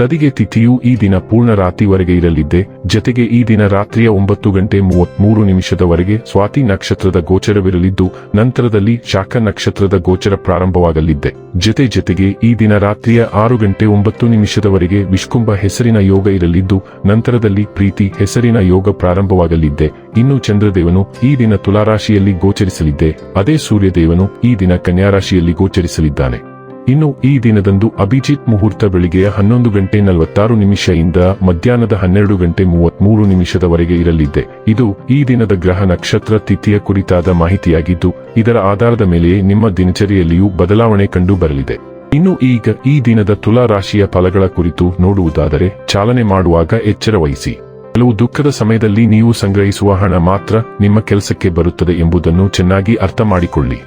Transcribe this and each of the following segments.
ತದಿಗೆ ತಿಥಿಯು ಈ ದಿನ ಪೂರ್ಣ ರಾತ್ರಿವರೆಗೆ ಇರಲಿದ್ದೆ. ಜತೆಗೆ ಈ ದಿನ ರಾತ್ರಿಯ ಒಂಬತ್ತು ಗಂಟೆ ಮೂವತ್ಮೂರು ನಿಮಿಷದವರೆಗೆ ಸ್ವಾತಿ ನಕ್ಷತ್ರದ ಗೋಚರವಿರಲಿದ್ದು, ನಂತರದಲ್ಲಿ ಶಾಖ ನಕ್ಷತ್ರದ ಗೋಚರ ಪ್ರಾರಂಭವಾಗಲಿದ್ದೆ. ಜತೆ ಜತೆಗೆ ಈ ದಿನ ರಾತ್ರಿಯ ಆರು ಗಂಟೆ ಒಂಬತ್ತು ನಿಮಿಷದವರೆಗೆ ವಿಷ್ಕುಂಭ ಹೆಸರಿನ ಯೋಗ ಇರಲಿದ್ದು, ನಂತರದಲ್ಲಿ ಪ್ರೀತಿ ಹೆಸರಿನ ಯೋಗ ಪ್ರಾರಂಭವಾಗಲಿದ್ದೆ. ಇನ್ನು ಚಂದ್ರದೇವನು ಈ ದಿನ ತುಲಾರಾಶಿಯಲ್ಲಿ ಗೋಚರಿಸಲಿದ್ದೆ. ಅದೇ ಸೂರ್ಯದೇವನು ಈ ದಿನ ಕನ್ಯಾರಾಶಿಯಲ್ಲಿ ಗೋಚರಿಸಲಿದ್ದಾನೆ. ಇನ್ನು ಈ ದಿನದಂದು ಅಭಿಜಿತ್ ಮುಹೂರ್ತ ಬೆಳಿಗ್ಗೆಯ ಹನ್ನೊಂದು ಗಂಟೆ ನಲವತ್ತಾರು ನಿಮಿಷದಿಂದ ಮಧ್ಯಾಹ್ನದ ಹನ್ನೆರಡು ಗಂಟೆ ಮೂವತ್ಮೂರು ನಿಮಿಷದವರೆಗೆ ಇರಲಿದೆ. ಇದು ಈ ದಿನದ ಗ್ರಹ ನಕ್ಷತ್ರ ತಿಥಿಯ ಕುರಿತಾದ ಮಾಹಿತಿಯಾಗಿದ್ದು, ಇದರ ಆಧಾರದ ಮೇಲೆ ನಿಮ್ಮ ದಿನಚರಿಯಲ್ಲಿಯೂ ಬದಲಾವಣೆ ಕಂಡು ಬರಲಿದೆ ಇನ್ನು ಈಗ ಈ ದಿನದ ತುಲಾ ರಾಶಿಯ ಫಲಗಳ ಕುರಿತು ನೋಡುವುದಾದರೆ, ಚಾಲನೆ ಮಾಡುವಾಗ ಎಚ್ಚರ ವಹಿಸಿ. ಕೆಲವು ದುಃಖದ ಸಮಯದಲ್ಲಿ ನೀವು ಸಂಗ್ರಹಿಸುವ ಹಣ ಮಾತ್ರ ನಿಮ್ಮ ಕೆಲಸಕ್ಕೆ ಬರುತ್ತದೆ ಎಂಬುದನ್ನು ಚೆನ್ನಾಗಿ ಅರ್ಥ ಮಾಡಿಕೊಳ್ಳಿ.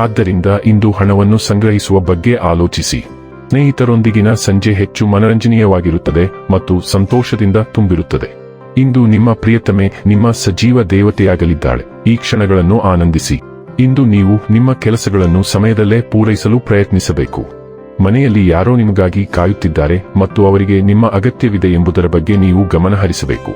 ಆದ್ದರಿಂದ ಇಂದು ಹಣವನ್ನು ಸಂಗ್ರಹಿಸುವ ಬಗ್ಗೆ ಆಲೋಚಿಸಿ. ಸ್ನೇಹಿತರೊಂದಿಗಿನ ಸಂಜೆ ಹೆಚ್ಚು ಮನರಂಜನೀಯವಾಗಿರುತ್ತದೆ ಮತ್ತು ಸಂತೋಷದಿಂದ ತುಂಬಿರುತ್ತದೆ. ಇಂದು ನಿಮ್ಮ ಪ್ರಿಯತಮೆ, ನಿಮ್ಮ ಸಜೀವ ದೇವತೆಯಾಗಲಿದ್ದಾಳೆ. ಈ ಕ್ಷಣಗಳನ್ನು ಆನಂದಿಸಿ. ಇಂದು ನೀವು ನಿಮ್ಮ ಕೆಲಸಗಳನ್ನು ಸಮಯದಲ್ಲೇ ಪೂರೈಸಲು ಪ್ರಯತ್ನಿಸಬೇಕು. ಮನೆಯಲ್ಲಿ ಯಾರೋ ನಿಮಗಾಗಿ ಕಾಯುತ್ತಿದ್ದಾರೆ ಮತ್ತು ಅವರಿಗೆ ನಿಮ್ಮ ಅಗತ್ಯವಿದೆ ಎಂಬುದರ ಬಗ್ಗೆ ನೀವು ಗಮನಹರಿಸಬೇಕು.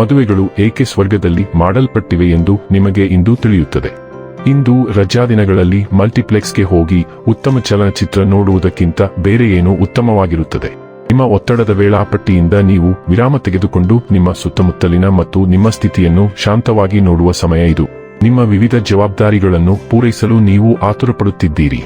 ಮದುವೆಗಳು ಏಕೆ ಸ್ವರ್ಗದಲ್ಲಿ ಮಾಡಲ್ಪಟ್ಟಿವೆ ಎಂದು ನಿಮಗೆ ಇಂದು ತಿಳಿಯುತ್ತದೆ. ಇಂದು ರಜಾದಿನಗಳಲ್ಲಿ ಮಲ್ಟಿಪ್ಲೆಕ್ಸ್ಗೆ ಹೋಗಿ ಉತ್ತಮ ಚಲನಚಿತ್ರ ನೋಡುವುದಕ್ಕಿಂತ ಬೇರೆ ಏನೂ ಉತ್ತಮವಾಗಿರುತ್ತದೆ. ನಿಮ್ಮ ಒತ್ತಡದ ವೇಳಾಪಟ್ಟಿಯಿಂದ ನೀವು ವಿರಾಮ ತೆಗೆದುಕೊಂಡು ನಿಮ್ಮ ಸುತ್ತಮುತ್ತಲಿನ ಮತ್ತು ನಿಮ್ಮ ಸ್ಥಿತಿಯನ್ನು ಶಾಂತವಾಗಿ ನೋಡುವ ಸಮಯ ಇದು. ನಿಮ್ಮ ವಿವಿಧ ಜವಾಬ್ದಾರಿಗಳನ್ನು ಪೂರೈಸಲು ನೀವು ಆತುರಪಡುತ್ತಿದ್ದೀರಿ.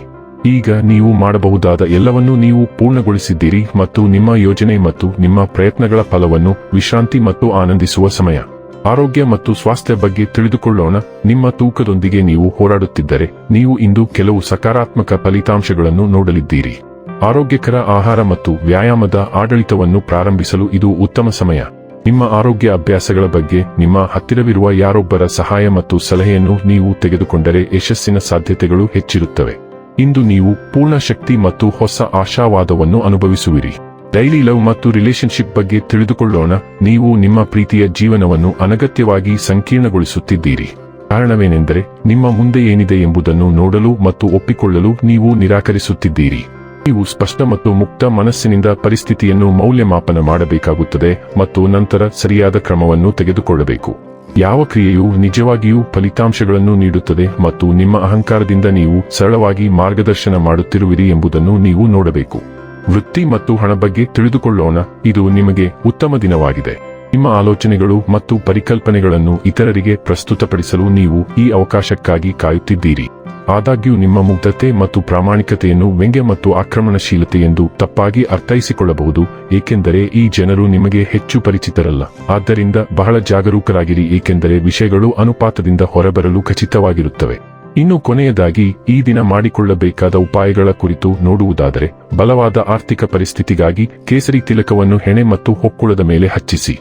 ಈಗ ನೀವು ಮಾಡಬಹುದಾದ ಎಲ್ಲವನ್ನೂ ನೀವು ಪೂರ್ಣಗೊಳಿಸಿದ್ದೀರಿ ಮತ್ತು ನಿಮ್ಮ ಯೋಜನೆ ಮತ್ತು ನಿಮ್ಮ ಪ್ರಯತ್ನಗಳ ಫಲವನ್ನು ವಿಶ್ರಾಂತಿ ಮತ್ತು ಆನಂದಿಸುವ ಸಮಯ. ಆರೋಗ್ಯ ಮತ್ತು ಸ್ವಾಸ್ಥ್ಯ ಬಗ್ಗೆ ತಿಳಿದುಕೊಳ್ಳೋಣ. ನಿಮ್ಮ ತೂಕದೊಂದಿಗೆ ನೀವು ಹೋರಾಡುತ್ತಿದ್ದರೆ, ನೀವು ಇಂದು ಕೆಲವು ಸಕಾರಾತ್ಮಕ ಫಲಿತಾಂಶಗಳನ್ನು ನೋಡಲಿದ್ದೀರಿ. ಆರೋಗ್ಯಕರ ಆಹಾರ ಮತ್ತು ವ್ಯಾಯಾಮದ ಆಡಳಿತವನ್ನು ಪ್ರಾರಂಭಿಸಲು ಇದು ಉತ್ತಮ ಸಮಯ. ನಿಮ್ಮ ಆರೋಗ್ಯ ಅಭ್ಯಾಸಗಳ ಬಗ್ಗೆ, ನಿಮ್ಮ ಹತ್ತಿರವಿರುವ ಯಾರೊಬ್ಬರ ಸಹಾಯ ಮತ್ತು ಸಲಹೆಯನ್ನು ನೀವು ತೆಗೆದುಕೊಂಡರೆ ಯಶಸ್ಸಿನ ಸಾಧ್ಯತೆಗಳು ಹೆಚ್ಚಿರುತ್ತವೆ. ಇಂದು ನೀವು ಪೂರ್ಣ ಶಕ್ತಿ ಮತ್ತು ಹೊಸ ಆಶಾವಾದವನ್ನು ಅನುಭವಿಸುವಿರಿ. ಡೈಲಿ ಲವ್ ಮತ್ತು ರಿಲೇಶನ್ಶಿಪ್ ಬಗ್ಗೆ ತಿಳಿದುಕೊಳ್ಳೋಣ. ನೀವು ನಿಮ್ಮ ಪ್ರೀತಿಯ ಜೀವನವನ್ನು ಅನಗತ್ಯವಾಗಿ ಸಂಕೀರ್ಣಗೊಳಿಸುತ್ತಿದ್ದೀರಿ. ಕಾರಣವೇನೆಂದರೆ, ನಿಮ್ಮ ಮುಂದೆ ಏನಿದೆ ಎಂಬುದನ್ನು ನೋಡಲು ಮತ್ತು ಒಪ್ಪಿಕೊಳ್ಳಲು ನೀವು ನಿರಾಕರಿಸುತ್ತಿದ್ದೀರಿ. ನೀವು ಸ್ಪಷ್ಟ ಮತ್ತು ಮುಕ್ತ ಮನಸ್ಸಿನಿಂದ ಪರಿಸ್ಥಿತಿಯನ್ನು ಮೌಲ್ಯಮಾಪನ ಮಾಡಬೇಕಾಗುತ್ತದೆ ಮತ್ತು ನಂತರ ಸರಿಯಾದ ಕ್ರಮವನ್ನು ತೆಗೆದುಕೊಳ್ಳಬೇಕು. ಯಾವ ಕ್ರಿಯೆಯು ನಿಜವಾಗಿಯೂ ಫಲಿತಾಂಶಗಳನ್ನು ನೀಡುತ್ತದೆ ಮತ್ತು ನಿಮ್ಮ ಅಹಂಕಾರದಿಂದ ನೀವು ಸರಳವಾಗಿ ಮಾರ್ಗದರ್ಶನ ಮಾಡುತ್ತಿರುವಿರಿ ಎಂಬುದನ್ನು ನೀವು ನೋಡಬೇಕು. ವೃತ್ತಿ ಮತ್ತು ಹಣ ಬಗ್ಗೆ ತಿಳಿದುಕೊಳ್ಳೋಣ. ಇದು ನಿಮಗೆ ಉತ್ತಮ ದಿನವಾಗಿದೆ. ನಿಮ್ಮ ಆಲೋಚನೆಗಳು ಮತ್ತು ಪರಿಕಲ್ಪನೆಗಳನ್ನು ಇತರರಿಗೆ ಪ್ರಸ್ತುತಪಡಿಸಲು ನೀವು ಈ ಅವಕಾಶಕ್ಕಾಗಿ ಕಾಯುತ್ತಿದ್ದೀರಿ. ಆದಾಗ್ಯೂ ನಿಮ್ಮ ಮುಗ್ಧತೆ ಮತ್ತು ಪ್ರಾಮಾಣಿಕತೆಯನ್ನು ವ್ಯಂಗ್ಯ ಮತ್ತು ಆಕ್ರಮಣಶೀಲತೆ ಎಂದು ತಪ್ಪಾಗಿ ಅರ್ಥೈಸಿಕೊಳ್ಳಬಹುದು, ಏಕೆಂದರೆ ಈ ಜನರು ನಿಮಗೆ ಹೆಚ್ಚು ಪರಿಚಿತರಲ್ಲ. ಆದ್ದರಿಂದ ಬಹಳ ಜಾಗರೂಕರಾಗಿರಿ, ಏಕೆಂದರೆ ವಿಷಯಗಳು ಅನುಪಾತದಿಂದ ಹೊರಬರಲು ಖಚಿತವಾಗಿರುತ್ತವೆ. ಇನ್ನು ಕೊನೆಯದಾಗಿ ಈ ದಿನ ಮಾಡಿಕೊಳ್ಳಬೇಕಾದ ಉಪಾಯಗಳ ಕುರಿತು ನೋಡುವುದಾದರೆ, ಬಲವಾದ ಆರ್ಥಿಕ ಪರಿಸ್ಥಿತಿಗಾಗಿ ಕೇಸರಿ ತಿಲಕವನ್ನು ಹೆಣೆ ಮತ್ತು ಹೊಕ್ಕುಳದ ಮೇಲೆ ಹಚ್ಚಿಸಿ.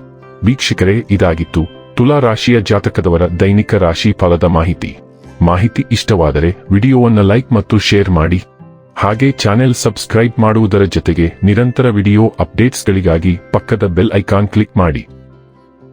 ವೀಕ್ಷಕರೇ, ಇದಾಗಿತ್ತು ತುಲಾ ರಾಶಿಯ ಜಾತಕದವರ ದೈನಿಕ ರಾಶಿ ಫಲದ ಮಾಹಿತಿ. ಮಾಹಿತಿ ಇಷ್ಟವಾದರೆ ವಿಡಿಯೋವನ್ನು ಲೈಕ್ ಮತ್ತು ಶೇರ್ ಮಾಡಿ. ಹಾಗೆ ಚಾನೆಲ್ ಸಬ್ಸ್ಕ್ರೈಬ್ ಮಾಡುವುದರ ಜೊತೆಗೆ ನಿರಂತರ ವಿಡಿಯೋ ಅಪ್ಡೇಟ್ಸ್ಗಳಿಗಾಗಿ ಪಕ್ಕದ ಬೆಲ್ ಐಕಾನ್ ಕ್ಲಿಕ್ ಮಾಡಿ.